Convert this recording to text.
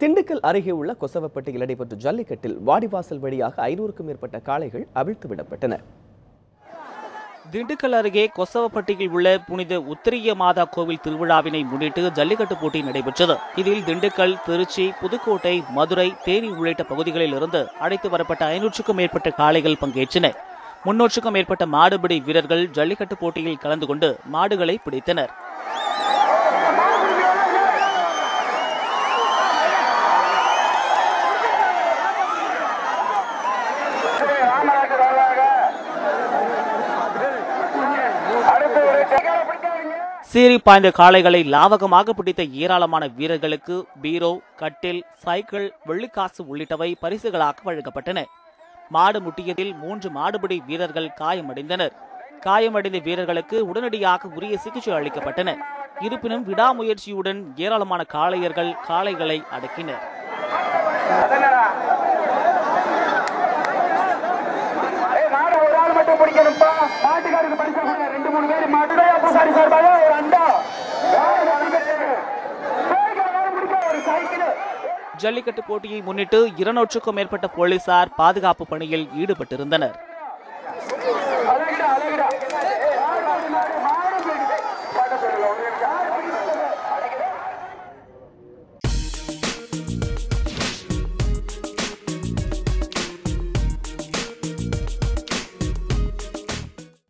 திண்டுக்கல் அருகே உள்ள கொசவப்பட்டியில் நடைபெற்ற ஜல்லிக்கட்டில் வாடிவாசல் வழியாக ஐநூறுக்கும் மேற்பட்ட காளைகள் அவிழ்த்து விடப்பட்டன. திண்டுக்கல் அருகே கொசவப்பட்டியில் உள்ள புனித உத்திரிய மாதா கோவில் திருவிழாவினை முன்னிட்டு ஜல்லிக்கட்டு போட்டி நடைபெற்றது. இதில் திண்டுக்கல் திருச்சி புதுக்கோட்டை மதுரை தேனி உள்ளிட்ட பகுதிகளில் இருந்து அழைத்து வரப்பட்ட ஐநூற்றுக்கும் மேற்பட்ட காளைகள் பங்கேற்றன. முன்னூற்றுக்கும் மேற்பட்ட மாடுபிடி வீரர்கள் ஜல்லிக்கட்டு போட்டியில் கலந்து கொண்டு மாடுகளை பிடித்தனர். சீறி பாய்ந்த காளைகளை லாவகமாக பிடித்த ஏராளமான வீரர்களுக்கு பீரோ கட்டில் சைக்கிள் வெள்ளிக்காசு உள்ளிட்டவை பரிசுகளாக வழங்கப்பட்டன. மாடு முட்டியதில் மூன்று மாடுபிடி வீரர்கள் காயமடைந்தனர். காயமடைந்த வீரர்களுக்கு உடனடியாக உரிய சிகிச்சை அளிக்கப்பட்டன. இருப்பினும் விடாமுயற்சியுடன் ஏராளமான காளையர்கள் காளைகளை அடக்கினர். மட்டும் பிடிக்கணும்ப்பா ஜல்லிக்கட்டு போட்டியை முன்னிட்டு இருநூற்றுக்கும் மேற்பட்ட போலீசார் பாதுகாப்பு பணியில் ஈடுபட்டிருந்தனர்.